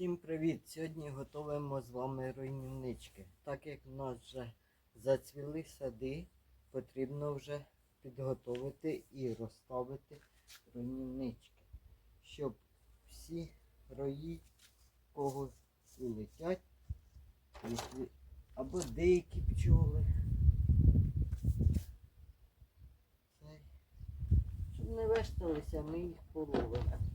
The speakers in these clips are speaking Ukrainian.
Всім привіт! Сьогодні готуємо з вами руйнівнички. Так як в нас вже зацвіли сади, потрібно вже підготовити і розставити руйнівнички, щоб всі рої, кого і летять, або деякі пчоли. Щоб не вешталися, ми їх половимо.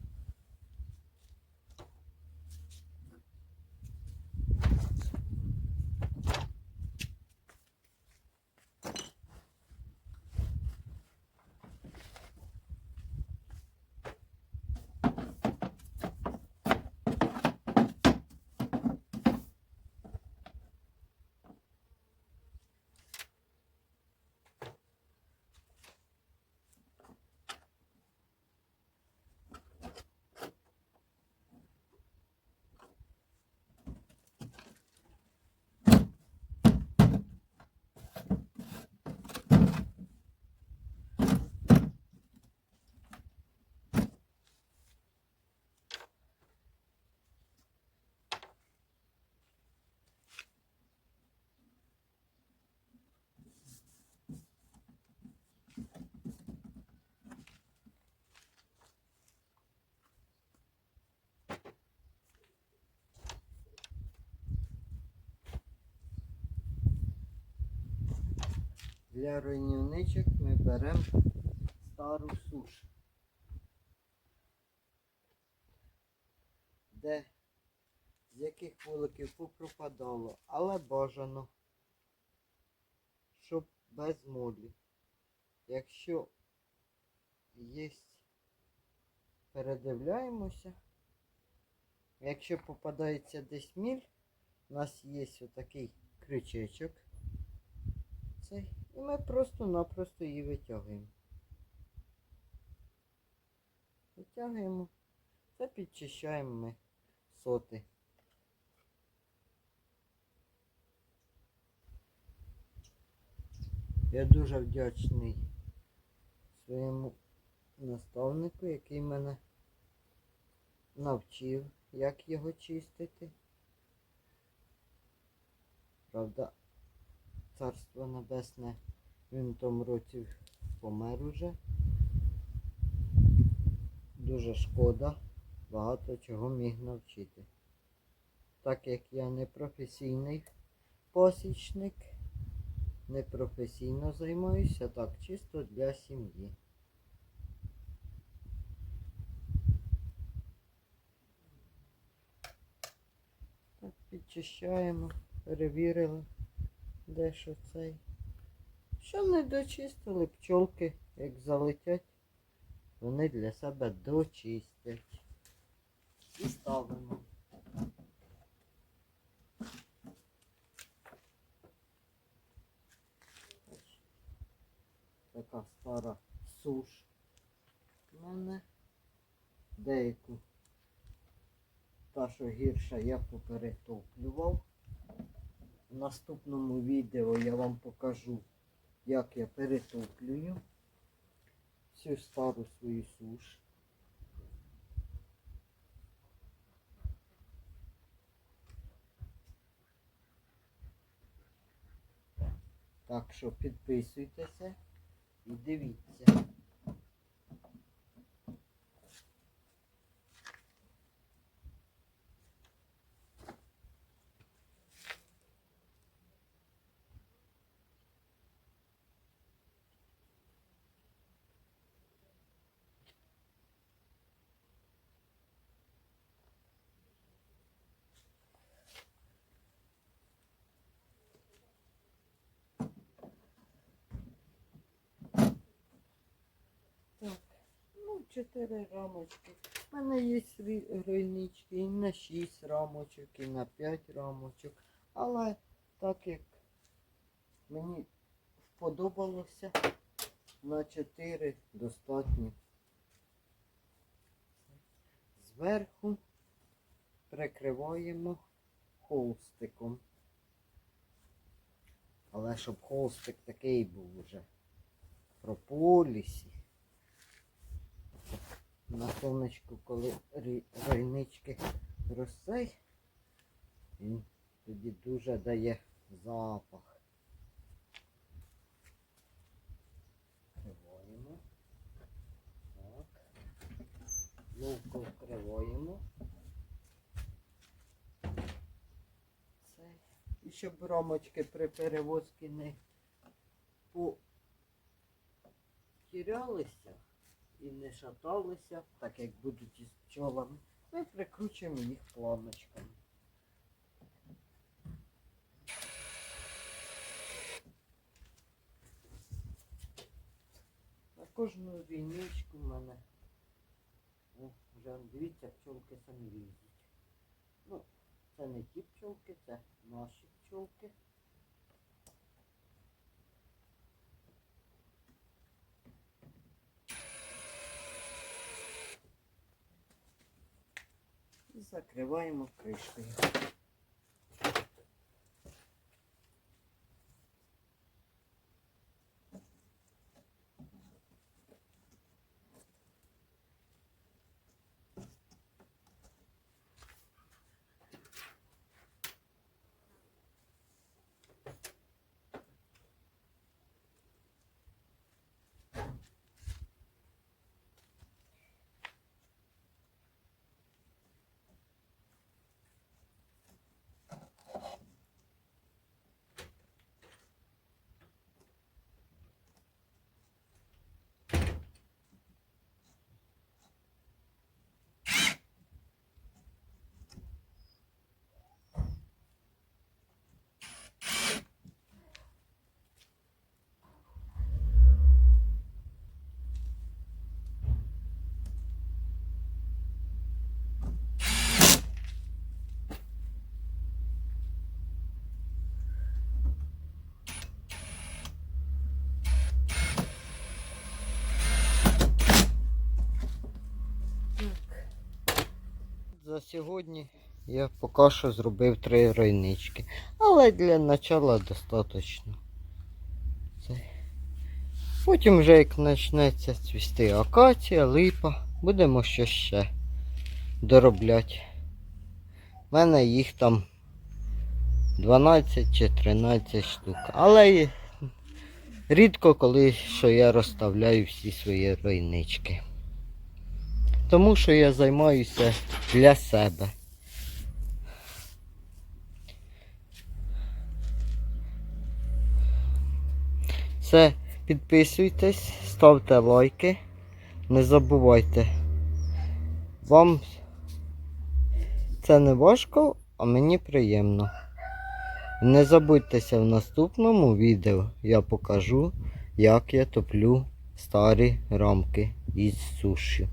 Для руйнівничок ми беремо стару суш, де з яких вуликів попропадало, але бажано, щоб без молі. Якщо є, передивляємося. Якщо попадається десь міль, у нас є отакий крючечок. Цей. І ми просто-напросто її витягуємо. Витягуємо. Це підчищаємо ми соти. Я дуже вдячний своєму наставнику, який мене навчив, як його чистити. Правда, царство небесне, він в тому році помер уже. Дуже шкода, багато чого міг навчити. Так як я не професійний посічник, не професійно займаюся, так, чисто для сім'ї. Так, підчищаємо, перевірили де що цей. Що не дочистили пчолки, як залетять, вони для себе дочистять. І ставимо. Така стара суш. У мене деяку. Та, що гірша, я поперетоплював. В наступному відео я вам покажу, як я перетоплюю всю стару свою суш. Так що підписуйтеся і дивіться. Так, ну, 4 рамочки. У мене є ройнички і на 6 рамочок, і на 5 рамочок. Але так як мені сподобалося, на 4 достатньо. Зверху прикриваємо холстиком. Але щоб холстик такий був уже прополісі. На сонечку, коли ройнички розцей, він тоді дуже дає запах. Вкриваємо. Так. Ловко вкриваємо. І щоб рамочки при перевозці не потірялися і не шаталися, так як будуть із пчолами, ми прикручуємо їх планочками. На кожну війничку в мене. О, вже дивіться, пчолки самі лізуть. Ну, це не ті пчолки, це наші пчолки. І закриваємо кришкою. За сьогодні я поки що зробив три ройнички. Але для начала достатньо. Потім вже як почнеться цвісти акація, липа, будемо щось ще доробляти. У мене їх там 12 чи 13 штук. Але рідко коли що я розставляю всі свої ройнички. Тому що я займаюся для себе. Все, підписуйтесь, ставте лайки. Не забувайте. Вам це не важко, а мені приємно. Не забудьтеся в наступному відео я покажу, як я топлю старі рамки із суші.